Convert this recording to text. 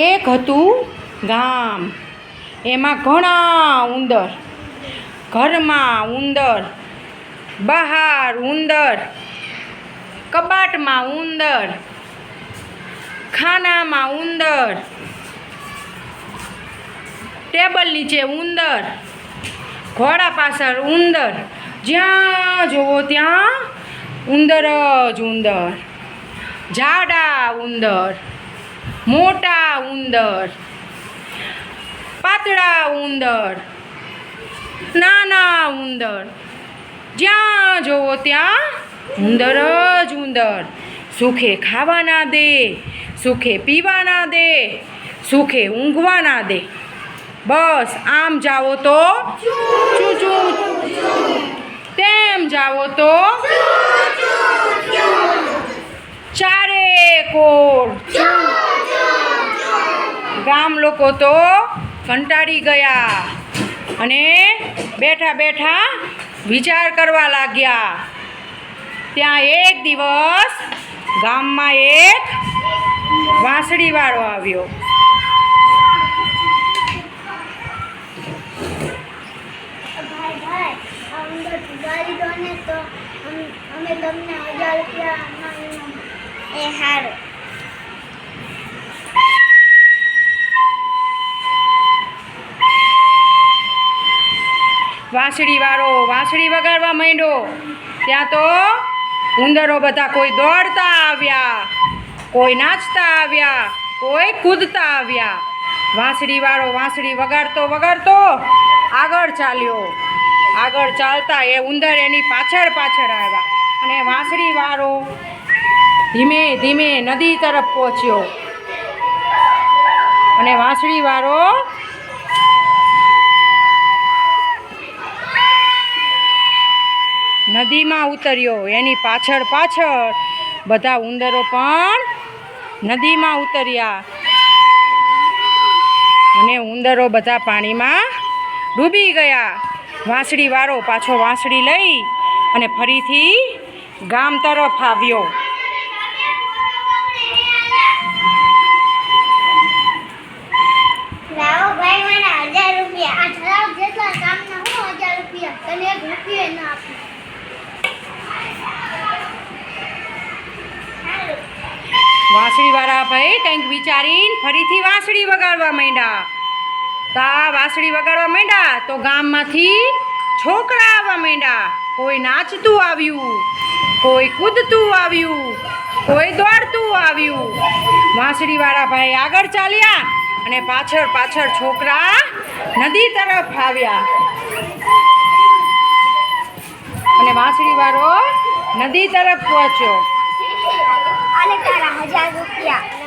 એક હતું ગામ. એમાં ઘણા ઉંદર. ઘરમાં ઉંદર. બહાર ઉંદર. કબાટમાં ઉંદર. ખાનામાં ઉંદર. ટેબલ નીચે ઉંદર. ઘોડા પાછળ ઉંદર. જ્યાં જુઓ ત્યાં ઉંદર જ ઉંદર. જાડા ઉંદર. મોટા ઉંદર, પાતળા ઉંદર, નાના ઉંદર. જ્યાં જોવો ત્યાં ઉંદર જ ઉંદર. સુખે ખાવા ના દે, સુખે પીવા ના દે, સુખે ઊંઘવા ના દે. બસ આમ જાઓ તો ચૂ ચૂ તેમ જાઓ તો ગામ લોકો તો કંટાળી ગયા અને બેઠા બેઠા વિચાર કરવા લાગ્યા. ત્યાં એક દિવસ ગામમાં એક વાંસળીવાળો આવ્યો. ભાઈ ભાઈ આ ઉંદર સુધારી દો ને તો અમ- અમે તમને હજાર રૂપિયા એ સારું વાંસળીવાળો, વાંસળી વગાડવા માંડ્યો. ત્યાં તો ઉંદરો બધા કોઈ દોડતા આવ્યા, કોઈ નાચતા આવ્યા, કોઈ કૂદતા આવ્યા. વાંસળીવાળો વાંસળી વગાડતો વગાડતો આગળ ચાલ્યો. આગળ ચાલતા એ ઉંદર એની પાછળ પાછળ આવ્યા અને વાંસળીવાળો ધીમે ધીમે નદી તરફ પહોંચ્યો. અને વાંસળીવાળો નદીમાં ઉતર્યો. એની પાછળ પાછળ બધા ઉંદરો પણ નદીમાં ઉતર્યા. અને ઉંદરો બધા પાણીમાં ડૂબી ગયા. વાંસળી વાળો પાછો વાંસળી લઈ અને ફરીથી ગામ તરફ આવ્યો. રૂપિયા. વાંસળીવાળા ભાઈ કંઈક વિચારીને ફરીથી વાંસળી વગાડવા માંડ્યા. તો વાંસળી વગાડવા માંડ્યા તો ગામમાંથી છોકરા આવવા માંડ્યા. કોઈ નાચતું આવ્યું, કોઈ કૂદતું આવ્યું, કોઈ દોડતું આવ્યું. વાંસળીવાળા ભાઈ આગળ ચાલ્યા અને પાછળ પાછળ છોકરા નદી તરફ આવ્યા. અને વાંસળીવાળો નદી તરફ પહોંચ્યો. તારા હજાર રૂપિયા લાવો